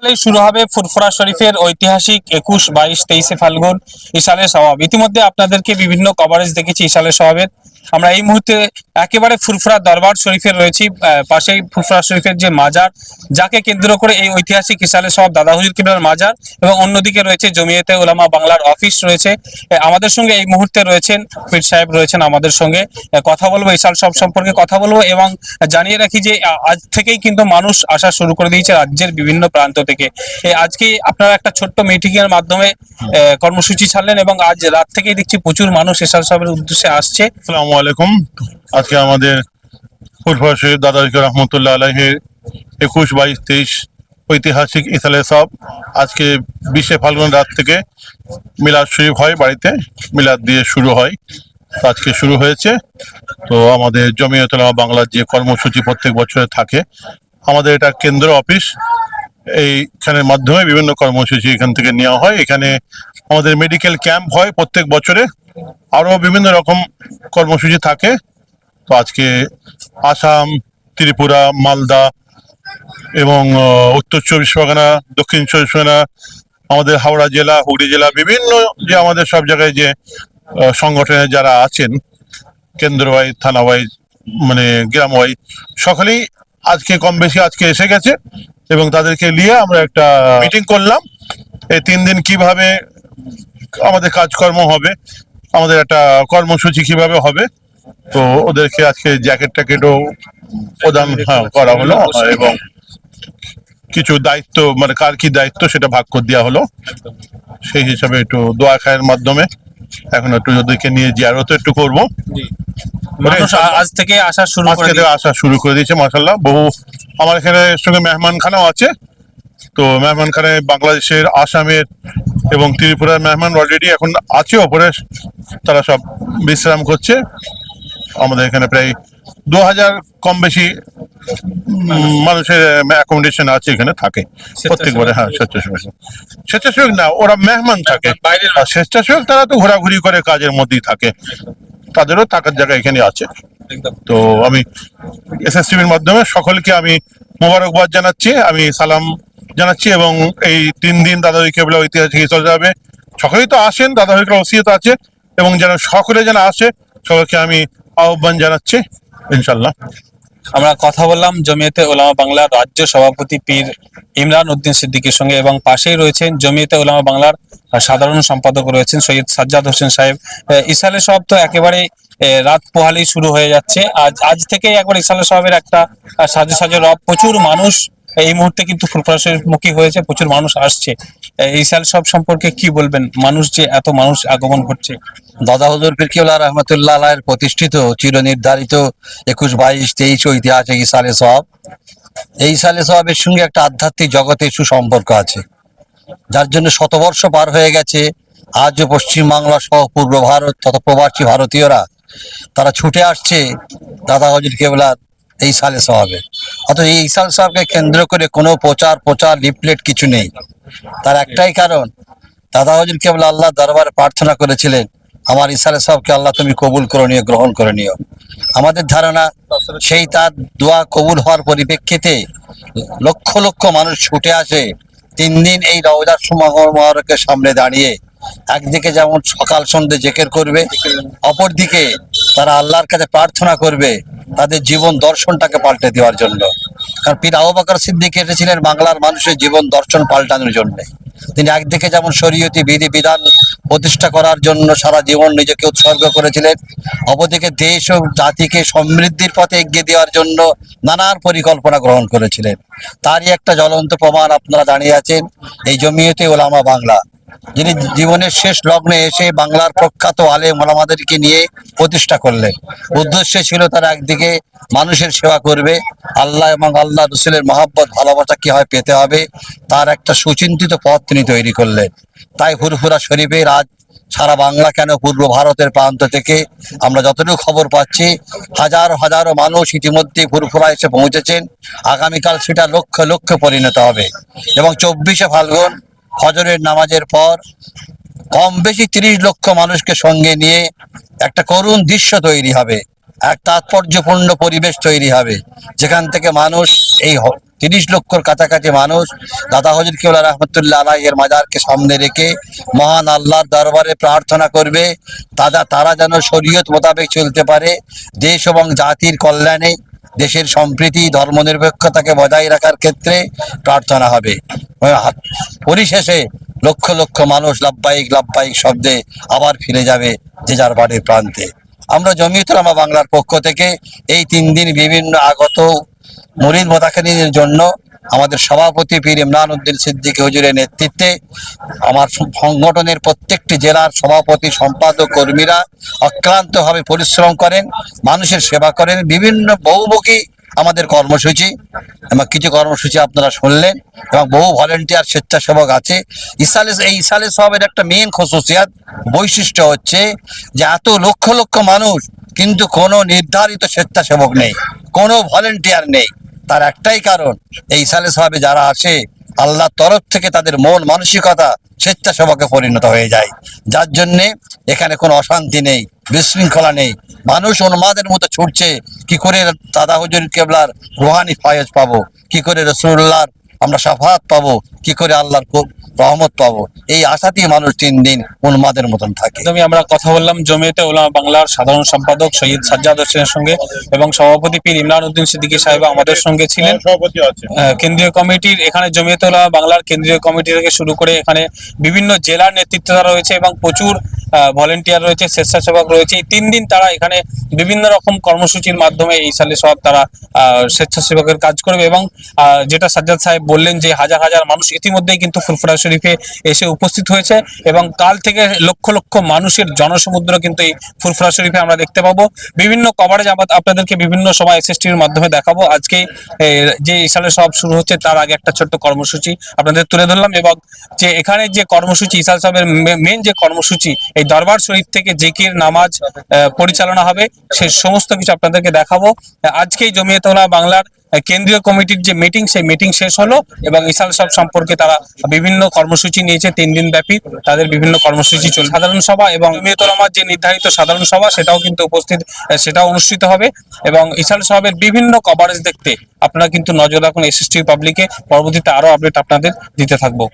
সকালেই শুরু হবে ফুরফুরা শরীফের ঐতিহাসিক একুশ, বাইশ, তেইশে ফাল্গুন ইশালের স্বভাব ইতিমধ্যে আপনাদেরকে বিভিন্ন কভারেজ দেখেছি ইশালের স্বভাবের আমরা এই মুহূর্তে একেবারে ফুরফুরা দরবার শরীফের রয়েছি পাশেই ফুরফুরা শরীফের যে মাজার, যাকে কেন্দ্র করে এই ঐতিহাসিক ইশালের স্বভাব দাদা হুজুর কিবলার মাজার এবং অন্যদিকে রয়েছে জমিয়তে ওলামা বাংলার অফিস রয়েছে। আমাদের সঙ্গে এই মুহূর্তে রয়েছেন, পীর সাহেব রয়েছেন আমাদের সঙ্গে। কথা বলব ইশাল সব সম্পর্কে কথা বলব এবং জানিয়ে রাখি যে আজ থেকেই কিন্তু মানুষ আসা শুরু করে দিয়েছে রাজ্যের বিভিন্ন প্রান্ত থেকে। আজকে আপনারা একটা ছোট্ট মিটিং এর মাধ্যমে কর্মসূচি ছাড়লেন এবং আজ রাত থেকেই দেখছি প্রচুর মানুষ এসাল সাহেবের উদ্দেশ্যে আসছে। আসসালামু আলাইকুম। আজকে আমাদের ফুরফুরা শরীফ দাদা রহমতুল্লাহ আলহের একুশ, বাইশ, তেইশ ঐতিহাসিক ইসালে সব আজকে বিশে ফাল্গুন রাত থেকে মিলাদ শরীফ হয়, বাড়িতে মিলাদ দিয়ে শুরু হয়। আজকে শুরু হয়েছে। তো আমাদের জমিয়তলামা বাংলার যে কর্মসূচি প্রত্যেক বছরে থাকে, আমাদের এটা কেন্দ্র অফিস। এইখানের মাধ্যমে বিভিন্ন কর্মসূচি এখান থেকে নেওয়া হয়। এখানে আমাদের মেডিকেল ক্যাম্প হয় প্রত্যেক বছরে। আরও বিভিন্ন রকম কর্মসূচি থাকে। তো আজকে আসাম, ত্রিপুরা, মালদা এবং উত্তর চব্বিশ পরগনা, দক্ষিণ চব্বিশ পরগনা, আমাদের হাওড়া জেলা, হুগলি জেলা, বিভিন্ন যে আমাদের সব জায়গায় যে সংগঠনে যারা আছেন কেন্দ্র ওয়াইজ থানা ওয়াইজ মানে গ্রাম ওয়াইজ সকলেই আজকে কম বেশি আজকে এসে গেছে। এবং তাদেরকে নিয়ে আমরা একটা মিটিং করলাম। এই তিন দিন কীভাবে আমাদের কাজকর্ম হবে আমাদের একটা কর্মসূচি কীভাবে হবে তো ওদেরকে আজকে জ্যাকেট ট্যাকেটও প্রদান হ্যাঁ, করা হলো এবং কিছু দায়িত্ব মানে কার কি দায়িত্ব সেটা ভাগ করে দেওয়া হলো। সেই হিসাবে একটু দোয়া খায়ের মাধ্যমে এখন একটু ওদেরকে নিয়ে জিয়ারত একটু করব। আজ থেকে আসা শুরু আজকে থেকে আসা শুরু করে দিয়েছে মাসাল্লাহ বহু আমার এখানে সঙ্গে মেহমান মেহমানখানাও আছে। তো মেহমানখানায় বাংলাদেশের আসামের এবং ত্রিপুরার মেহমান অলরেডি এখন আছে ওপরে। তারা সব বিশ্রাম করছে। আমাদের এখানে প্রায় দু হাজার কম বেশি মানুষের অ্যাকোমোডেশন আছে এখানে থাকে। প্রত্যেকবারে হ্যাঁ স্বেচ্ছাসেবক। স্বেচ্ছাসেবক না ওরা মেহমান থাকে। আর স্বেচ্ছাসেবক তারা তো ঘোরাঘুরি করে কাজের মধ্যেই থাকে। তাদেরও থাকার জায়গা এখানে আছে। তো আমি এসএসটিভির মাধ্যমে সকলকে আমি মোবারকবাদ জানাচ্ছি আমি সালাম জানাচ্ছি এবং এই তিন দিন দাদাই কেবলা ঐতিহাসিক চলে যাবে। সকলেই তো আসেন দাদাই কেবলা ওসিয়ত আছে এবং যেন সকলে যেন আসে সকলকে আমি আহ্বান জানাচ্ছি ইনশাল্লাহ আমরা কথা বললাম জমিয়তে ওলামা বাংলার রাজ্য সভাপতি পীর ইমরান উদ্দিন সিদ্দিকীর সঙ্গে এবং পাশেই রয়েছেন জমিয়তে ওলামা বাংলার সাধারণ সম্পাদক রয়েছেন সৈয়দ সাজ্জাদ হোসেন সাহেব। ইসালে সব তো একেবারে আহ, রাত পোহালেই শুরু হয়ে যাচ্ছে। আজ আজ থেকেই একবার ইসালে সাহেবের একটা সাজে সাজে রব। প্রচুর মানুষ, এই মুহূর্তে কিন্তু ফুরফুরা মুখী হয়েছে, প্রচুর মানুষ আসছে। ইসাল সব সম্পর্কে কি বলবেন? মানুষ যে এত মানুষ আগমন করছে দাদা হুজুর ফিরকিউল্লাহ রহমতুল্লাহ আলাইয়ের প্রতিষ্ঠিত, চিরনির্ধারিত একুশ, বাইশ, তেইশ ঐতিহাসিক ইসালে সব এই সালে সবের সঙ্গে একটা আধ্যাত্মিক জগতের সুসম্পর্ক আছে, যার জন্য শতবর্ষ পার হয়ে গেছে। আজও পশ্চিমবাংলা সহ পূর্ব ভারত তথা প্রবাসী ভারতীয়রা তারা ছুটে আসছে দাদা হজুর কেবলার এই সালে সাহাবে অথচ এই ইসাল সাহেবকে কেন্দ্র করে কোনো প্রচার প্রচার লিফলেট কিছু নেই। তার একটাই কারণ, দাদা হজুর কেবল আল্লাহ দরবারে প্রার্থনা করেছিলেন, আমার ইসালে সাহেবকে আল্লাহ তুমি কবুল করে নিও, গ্রহণ করে নিও। আমাদের ধারণা, সেই তার দোয়া কবুল হওয়ার পরিপ্রেক্ষিতে লক্ষ লক্ষ মানুষ ছুটে আসে, তিন দিন এই রওজার মহারকের সামনে দাঁড়িয়ে একদিকে যেমন সকাল সন্ধ্যে জেকের করবে, অপরদিকে তারা আল্লাহর কাছে প্রার্থনা করবে, তাদের জীবন দর্শনটাকে পাল্টে দেওয়ার জন্য। কারণ পীর আবু বকর সিদ্দিক এসেছিলেন বাংলার মানুষের জীবন দর্শন পাল্টানোর জন্য। তিনি একদিকে যেমন শরীয়তি বিধি বিধান প্রতিষ্ঠা করার জন্য সারা জীবন নিজেকে উৎসর্গ করেছিলেন, অপরদিকে দেশ ও জাতিকে সমৃদ্ধির পথে এগিয়ে দেওয়ার জন্য নানান পরিকল্পনা গ্রহণ করেছিলেন। তারই একটা জ্বলন্ত প্রমাণ আপনারা দাঁড়িয়ে আছেন, এই জমিয়তে ওলামা বাংলা। যিনি জীবনের শেষ লগ্নে এসে বাংলার প্রখ্যাত আলে ওলামাদেরকে নিয়ে প্রতিষ্ঠা করলেন। উদ্দেশ্য ছিল তারা একদিকে মানুষের সেবা করবে, আল্লাহ এবং আল্লাহ রসুলের মহাব্বত, ভালোবাসা কি হয় পেতে হবে, তার একটা সুচিন্তিত পথ তিনি তৈরি করলেন। তাই হুরফুরা শরীফের আজ সারা বাংলা কেন পূর্ব ভারতের প্রান্ত থেকে আমরা যতটুকু খবর পাচ্ছি, হাজার হাজারো মানুষ ইতিমধ্যে ফুরফুরা এসে পৌঁছেছেন। আগামীকাল সেটা লক্ষ লক্ষ পরিণত হবে। এবং চব্বিশে ফাল্গুন ফজরের নামাজের পর কম বেশি তিরিশ লক্ষ মানুষকে সঙ্গে নিয়ে একটা করুণ দৃশ্য তৈরি হবে, এক তাৎপর্যপূর্ণ পরিবেশ তৈরি হবে, যেখান থেকে মানুষ, এই তিরিশ লক্ষর কাছাকাছি মানুষ, দাদা হজর কেউলা রহমতুল্লাহ এর মাজারকে সামনে রেখে মহান আল্লাহর দরবারে প্রার্থনা করবে তারা তারা যেন শরীয়ত মোতাবেক চলতে পারে, দেশ এবং জাতির কল্যাণে, দেশের সম্প্রীতি, ধর্মনিরপেক্ষতাকে বজায় রাখার ক্ষেত্রে প্রার্থনা হবে। পরিশেষে লক্ষ লক্ষ মানুষ লাভবাহিক লাভবাহিক শব্দে আবার ফিরে যাবে যে যার বাড়ির প্রান্তে। আমরা জমিয়তুলামা বাংলার পক্ষ থেকে এই তিন দিন বিভিন্ন আগত মরিদ মোতাকালীনের জন্য আমাদের সভাপতি পীর ইমরান উদ্দিন সিদ্দিক হজুরের নেতৃত্বে আমার সংগঠনের প্রত্যেকটি জেলার সভাপতি, সম্পাদক, কর্মীরা অক্লান্তভাবে পরিশ্রম করেন, মানুষের সেবা করেন, বিভিন্ন বহুমুখী আমাদের কর্মসূচি এবং কিছু কর্মসূচি আপনারা শুনলেন এবং বহু ভলেন্টিয়ার, স্বেচ্ছাসেবক আছে। ইসালে, এই ইসালে সবের একটা মেন খসুসিয়াত বৈশিষ্ট্য হচ্ছে যে এত লক্ষ লক্ষ মানুষ কিন্তু কোনো নির্ধারিত স্বেচ্ছাসেবক নেই, কোনো ভলেন্টিয়ার নেই। তার একটাই কারণ, এই ইসালে সাহাবে যারা আসে, আল্লাহর তরফ থেকে তাদের মন মানসিকতা স্বেচ্ছাসেবকে পরিণত হয়ে যায়। যার জন্যে এখানে কোনো অশান্তি নেই, বিশৃঙ্খলা নেই। মানুষ অনুমাদের মতো ছুটছে। কি করে দাদা হুজুর কেবলার রুহানি ফায়েজ পাবো? কি করে রসুল্লাহর আমরা সাফাত পাবো? কি করে আল্লাহর রহমত পাবো। এই আশাতেই মানুষ তিন দিন উন্মাদের মতন থাকে। একদমই আমরা কথা বললাম জমিয়তে ওলামা বাংলার সাধারণ সম্পাদক সৈয়দ সাজ্জাদ হোসেনের সঙ্গে এবং সভাপতি পীর ইমরান উদ্দিন সিদ্দিকী সাহেব আমাদের সঙ্গে ছিলেন। সভাপতি আছে কেন্দ্রীয় কমিটির এখানে জমিয়তে ওলামা বাংলার কেন্দ্রীয় কমিটি থেকে শুরু করে এখানে বিভিন্ন জেলার নেতৃত্বরা রয়েছে এবং প্রচুর ভলেন্টিয়ার রয়েছে, স্বেচ্ছাসেবক রয়েছে। এই তিন দিন তারা এখানে বিভিন্ন রকম কর্মসূচির মাধ্যমে এই সালে সব তারা স্বেচ্ছাসেবকের কাজ করবে এবং যেটা সাজ্জাদ সাহেব বললেন যে হাজার হাজার মানুষ ইতিমধ্যেই কিন্তু ফুরফুরা শরীফে এসে উপস্থিত হয়েছে এবং কাল থেকে লক্ষ লক্ষ মানুষের জনসমুদ্র কিন্তু এই ফুরফুরা শরীফে আমরা দেখতে পাবো। বিভিন্ন কভারেজ আপনাদেরকে বিভিন্ন সময় এসএসটির মাধ্যমে দেখাবো। আজকে যে ইসালের সব শুরু হচ্ছে তার আগে একটা ছোট্ট কর্মসূচি আপনাদের তুলে ধরলাম এবং যে এখানে যে কর্মসূচি, ইসাল সাহেবের মেন যে কর্মসূচি এই দরবার শরীফ থেকে জিকির, নামাজ পরিচালনা হবে। সে সমস্ত কিছু আপনাদেরকে দেখাবো। আজকেই জমিয়তলা বাংলার কেন্দ্রীয় কমিটির যে মিটিং সেই মিটিং শেষ হলো এবং ইসাল সব সম্পর্কে তারা বিভিন্ন কর্মসূচি নিয়েছে। তিন দিন ব্যাপী তাদের বিভিন্ন কর্মসূচি চলছে। সাধারণ সভা এবং জমিয়তলামার যে নির্ধারিত সাধারণ সভা, সেটাও কিন্তু উপস্থিত সেটাও অনুষ্ঠিত হবে এবং ইসাল সাহেবের বিভিন্ন কভারেজ দেখতে আপনারা কিন্তু নজর রাখুন এসএসটি পাবলিকে পরবর্তীতে আরও আপডেট আপনাদের দিতে থাকব।